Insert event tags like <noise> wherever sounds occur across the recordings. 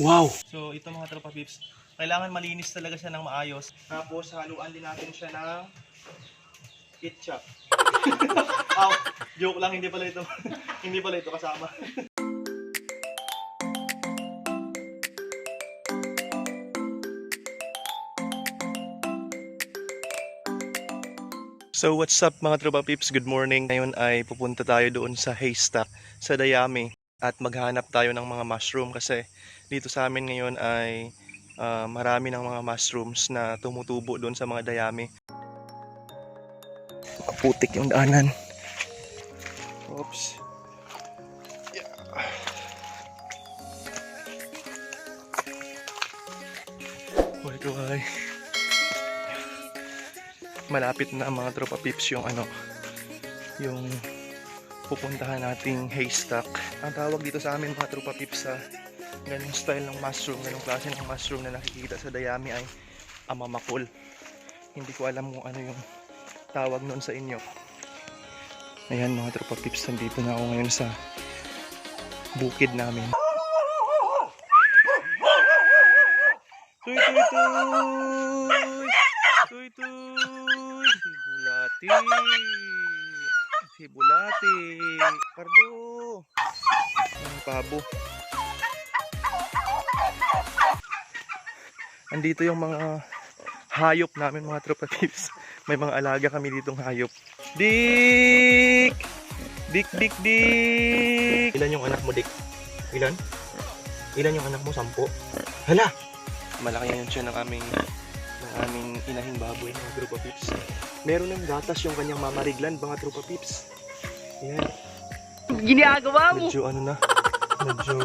Wow! So ito mga tropa pips, kailangan malinis talaga siya ng maayos. Tapos haluan din natin siya ng ketchup. <laughs> Ow, joke lang, hindi pala ito. <laughs> hindi pala ito kasama. So what's up mga tropa pips, good morning. Ngayon ay pupunta tayo doon sa haystack sa Dayami at maghanap tayo ng mga mushroom kasi dito sa amin ngayon ay ah, marami ng mga mushrooms na tumutubo doon sa mga dayami. Putik yung daanan. Oops. Yeah. Hoy, kuhay. Malapit na mga tropa pips yung ano, yung pupuntahan nating haystack. Ang tawag dito sa amin mga tropa pips sa style ng mushroom, ganung klase ng mushroom na nakikita sa dayami ay amamakul. Hindi ko alam kung ano yung tawag noon sa inyo. Ayan mga tropa pips, nandito na ako ngayon sa bukid namin. Tuy tuy tuy! Tuy tuy! Si Bulati! Si Bulati! Pardo! Pabo. Andito yung mga hayop namin mga tropa tips. May mga alaga kami ditong hayop. Dik! Dik, dik, dik! Ilan yung anak mo, Dik? Ilan? Ilan yung anak mo? Sampo? Hala! Malaki yan siya ng aming ng aming inahing baboy mga tropa pips. Meron ng gatas yung kanyang mamariglan mga tropa pips. Ayan. Ginagawa mo! Medyo ano na, medyo,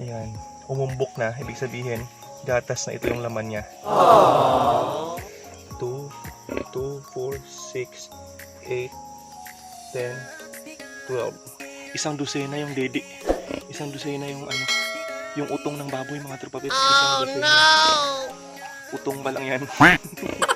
ayan, umumbok na, ibig sabihin, gatas na ito yung laman niya. 2, 2, 4, 6, 8, 10, 12. Isang dosena yung dedi. Isang dosena yung ano, yung utong ng baboy mga tropa pips. Isang dosena. Utong ba lang yan? <laughs>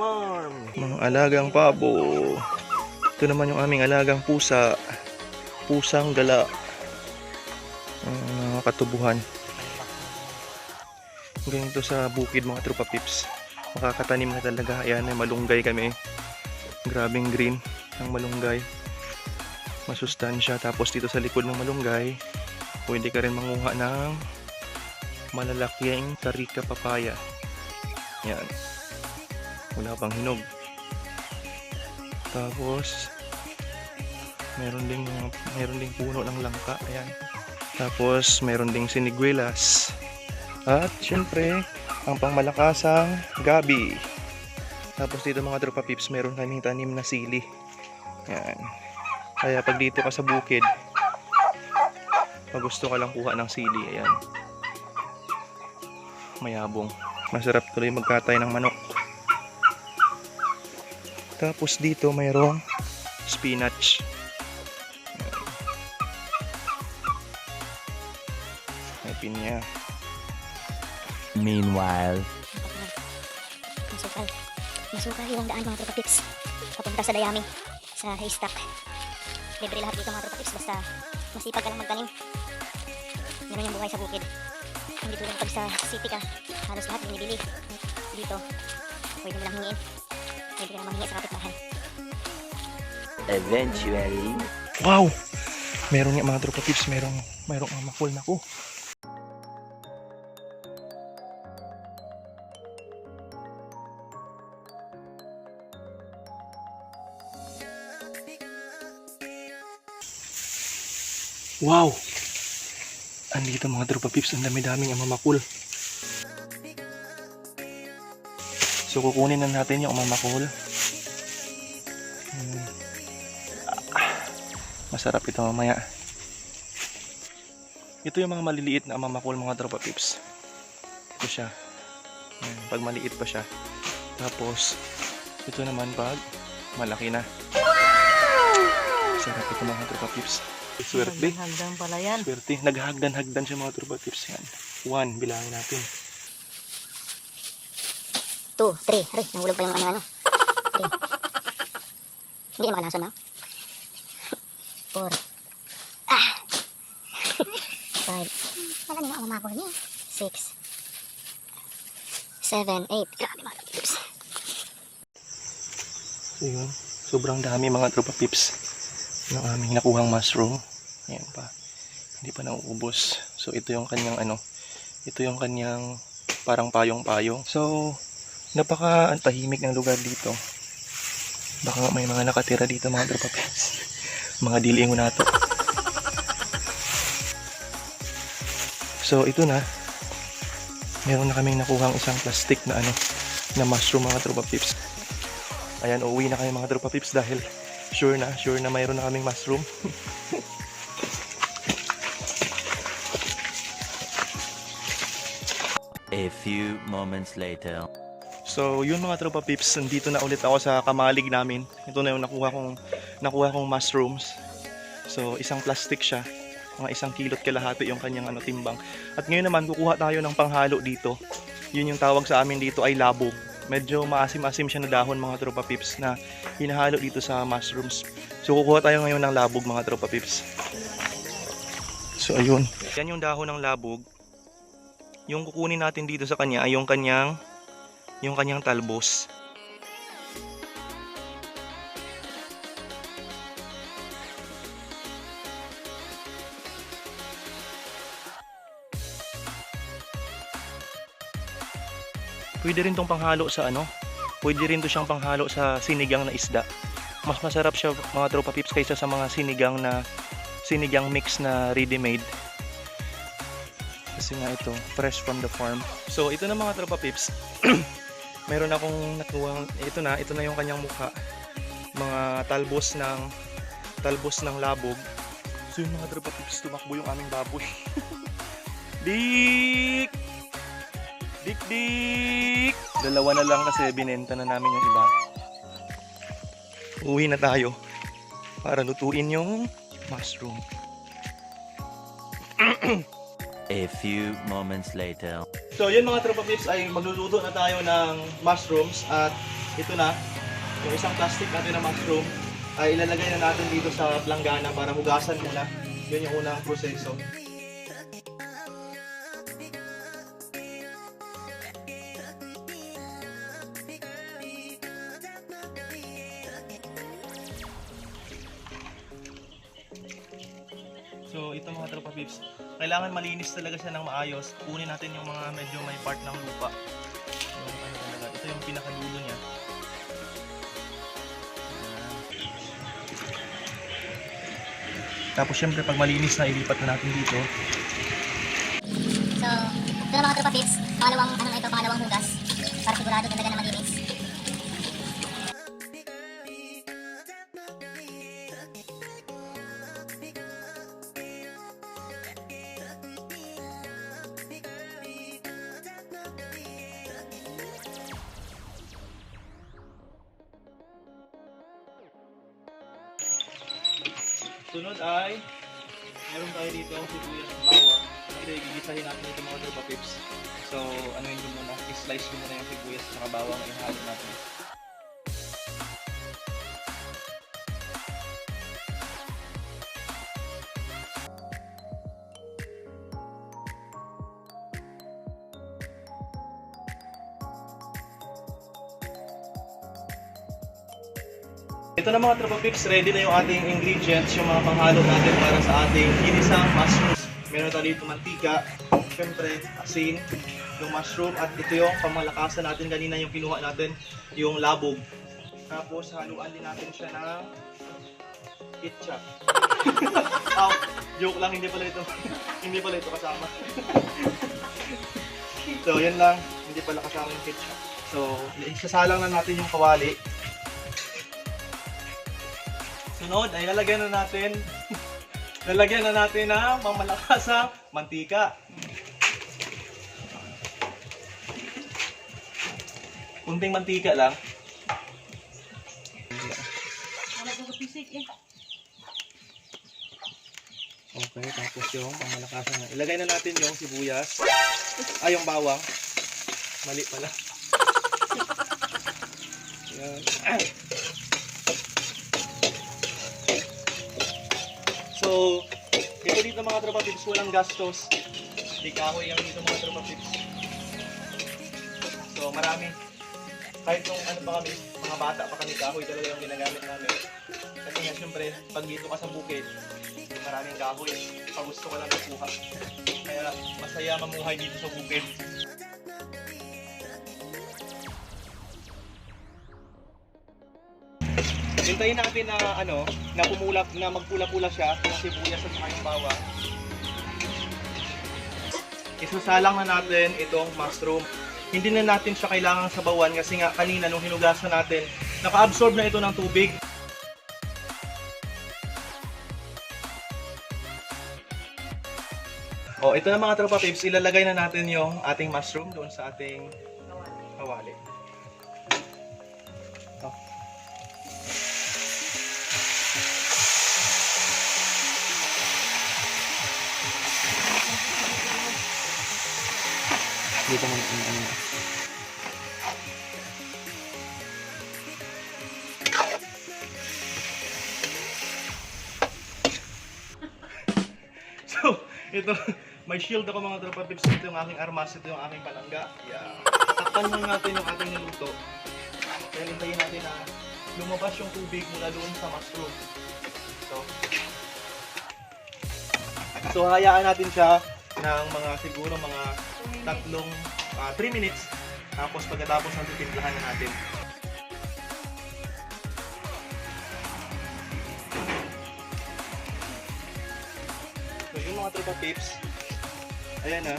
farm! Mga alagang pabo. Ito naman yung aming alagang pusa. Pusang gala. Ang mga katubuhan. Ganito sa bukid mga trupa pips. Makakatanim na talaga. Ayan, may malunggay kami. Grabing green ang malunggay. Masustansya. Tapos dito sa likod ng malunggay, pwede ka rin manguha ng malalaking tarika papaya. Yan. Wala pang hinog. Tapos meron ding meron ding puno ng langka. Ayan. Tapos meron ding siniguelas. At syempre, ang pangmalakasang gabi. Tapos dito mga tropa pips, meron kaming tanim na sili. Yan. Kaya pag dito ka sa bukid, pag gusto ka lang kuha ng sili, ayan. Mayabong. Masarap tuloy magkatay ng manok. Tapos dito mayroong spinach. May pinya. Meanwhile, Masukal. Masukal yung daan mga tropa tips. Papunta sa Dayami. Sa haystack. Libre lahat dito mga tropa tips. Basta masipag ka lang magtanim. Ganun yung buhay sa bukid. Hindi tulad pag sa city ka. Halos lahat binibili. Dito. Pwede mo lang hingiin. Pwede ka lang manghingi sa kapitbahay. eventually, Wow! Meron nga mga tropa tips, merong merong mamakul na ko. Wow! Andito mga tropa pips, ang dami-daming amamakul. So kukunin na natin yung amamakul. Hmm. Masarap ito mamaya. Ito yung mga maliliit na amamakul mga tropa pips. Ito siya. Ayan, pag maliit pa siya. Tapos, ito naman pag malaki na. Sarap ito mga tropa pips. Swerte. Hagdan pala yan. Swerte. Naghahagdan-hagdan siya mga tropa pips yan. One, bilangin natin. Two, three. Aray, nahulog pa yung ano ano. Three. Hindi na makalason na. Four. Ah! Five. Wala niyo ako mabol niya. Six. Seven, eight. Grabe mga tips. So yun, sobrang dami mga tropa pips ng aming nakuhang mushroom. Ayan pa. Hindi pa nauubos. So ito yung kanyang ano, ito yung kanyang parang payong-payong. So, napaka ang ng lugar dito. Baka may mga nakatira dito mga tropa pips. mga dilingo na to. So ito na. Meron na kaming nakuhang isang plastic na ano, na mushroom mga tropa pips. Ayan, uuwi na kayo mga tropa pips dahil sure na, sure na mayroon na kaming mushroom. A few moments later. So, yun mga tropa pips, nandito na ulit ako sa kamalig namin. Ito na yung nakuha kong, nakuha kong mushrooms. So, isang plastic siya. Mga isang kilot kalahati yung kanyang ano, timbang. At ngayon naman, kukuha tayo ng panghalo dito. Yun yung tawag sa amin dito ay labog. Medyo maasim-asim siya na dahon mga tropa pips na hinahalo dito sa mushrooms. So, kukuha tayo ngayon ng labog mga tropa pips. So, ayun. Yan yung dahon ng labog. Yung kukunin natin dito sa kanya ay yung kanyang yung kanyang talbos. Pwede rin tong panghalo sa ano? Pwede rin to siyang panghalo sa sinigang na isda. Mas masarap siya mga tropa pips kaysa sa mga sinigang na sinigang mix na ready-made. Kasi nga ito, fresh from the farm. So ito na mga tropa pips. <clears throat> Meron akong nakuha, ito na, ito na yung kanyang mukha. Mga talbos ng talbos ng labog. So yung mga tropa pips, tumakbo yung aming baboy. <laughs> Dik! Dik dik! Dalawa na lang kasi binenta na namin yung iba. Uwi na tayo para lutuin yung mushroom. <clears throat> A few moments later. So yun mga tropa pips ay magluluto na tayo ng mushrooms at ito na yung isang plastic natin na mushroom ay ilalagay na natin dito sa planggana para hugasan muna. Yun yung unang proseso. So ito mga tropa pips, kailangan malinis talaga siya ng maayos. Kunin natin yung mga medyo may part ng lupa. Yung ano talaga, ito yung pinakadulo niya. Tapos syempre pag malinis na ilipat na natin dito. So, ito na mga tropa pips. Pangalawang, ano ito, pangalawang hugas. Para sigurado talaga na malinis. Sunod ay meron tayo dito ang sibuyas at bawang. Ito gigisahin natin dito mga tropa pips. So ano yun muna, i-slice ko muna yung sibuyas at bawang ihalo natin. Ito na mga tropa pips, ready na yung ating ingredients, yung mga panghalo natin para sa ating ginisang mushrooms. Meron tayo dito mantika, syempre asin, yung mushroom at ito yung pamalakasan natin kanina yung kinuha natin, yung labog. Tapos haluan din natin siya ng ketchup. <laughs> oh, joke lang, hindi pala ito. <laughs> hindi pala ito kasama. <laughs> so, yan lang. Hindi pala kasama yung ketchup. So, isasalang na natin yung kawali. Sunod ay lalagyan na natin <laughs> lalagyan na natin ng mamalakasang mantika. Kunting mantika lang. Okay, tapos yung pamalakasan. Ilagay na natin yung sibuyas. Ay, yung bawang. Mali pala. <laughs> Yan. So, dito dito mga tropa pips, walang gastos. Di kahoy ang dito mga tropa pips. So, marami. Kahit nung ano pa kami, mga bata pa kami, kahoy talaga yung ginagamit namin. Kasi nga, syempre, pag dito ka sa bukid, maraming kahoy. Pag gusto ko lang nakuha. Kaya masaya mamuhay dito sa bukid. Hintayin natin na ano, na pumula, na magpula-pula siya, yung sibuyas at saka yung bawang. Isasalang na natin itong mushroom. Hindi na natin siya kailangang sabawan kasi nga kanina nung hinugasan natin, naka-absorb na ito ng tubig. Oh, ito na mga tropa pips, ilalagay na natin yung ating mushroom doon sa ating kawali. Oh. Dito mo yung ano. <laughs> So, ito, may shield ako mga tropa pips. Ito yung aking armas, ito yung aking palangga. Yeah. Takpan lang natin yung ating niluto. Kaya hintayin natin na lumabas yung tubig mula doon sa mushroom. So, so hayaan natin siya ng mga siguro mga tatlong 3 minutes. Tapos pagkatapos natin timplahan na natin. So yung mga tropa pips, ayan na,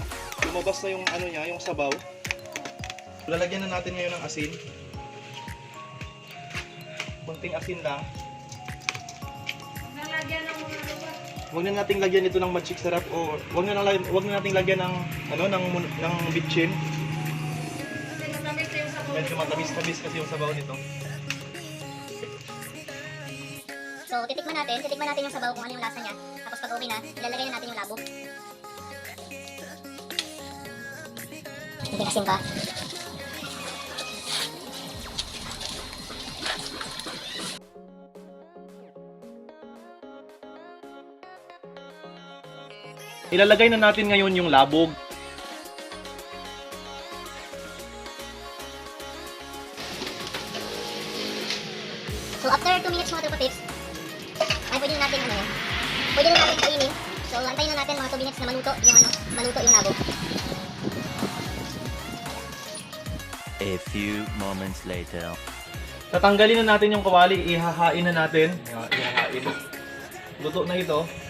lumabas na yung ano niya, yung sabaw. Lalagyan na natin ngayon ng asin. Kunting asin lang. Huwag na nating lagyan ito ng magic syrup o huwag na, lang, huwag na nating lagyan ng ano ng ng bitchin. Medyo matamis-tamis kasi yung sabaw nito. So, titikman natin. Titikman natin yung sabaw kung ano yung lasa niya. Tapos pag okay na, ilalagay na natin yung labog. Hindi asin ka. Ilalagay na natin ngayon yung labog. So, after 2 minutes mga tropa tips, ay pwede na natin ano yan. Pwede na natin kainin. So, antayin na natin mga 2 minutes na maluto yung ano, maluto yung labog. A few moments later. Tatanggalin na natin yung kawali, ihahain na natin. Ihahain. Luto na ito.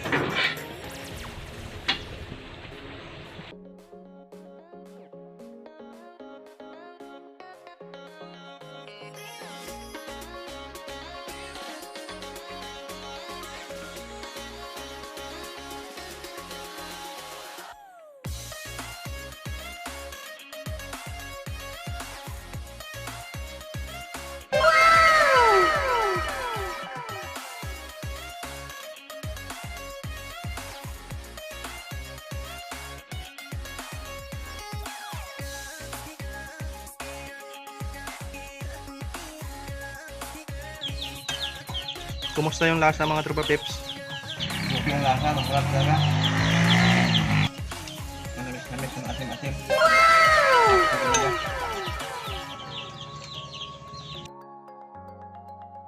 Kumusta yung lasa mga tropa pips? Okay ang lasa, masarap talaga.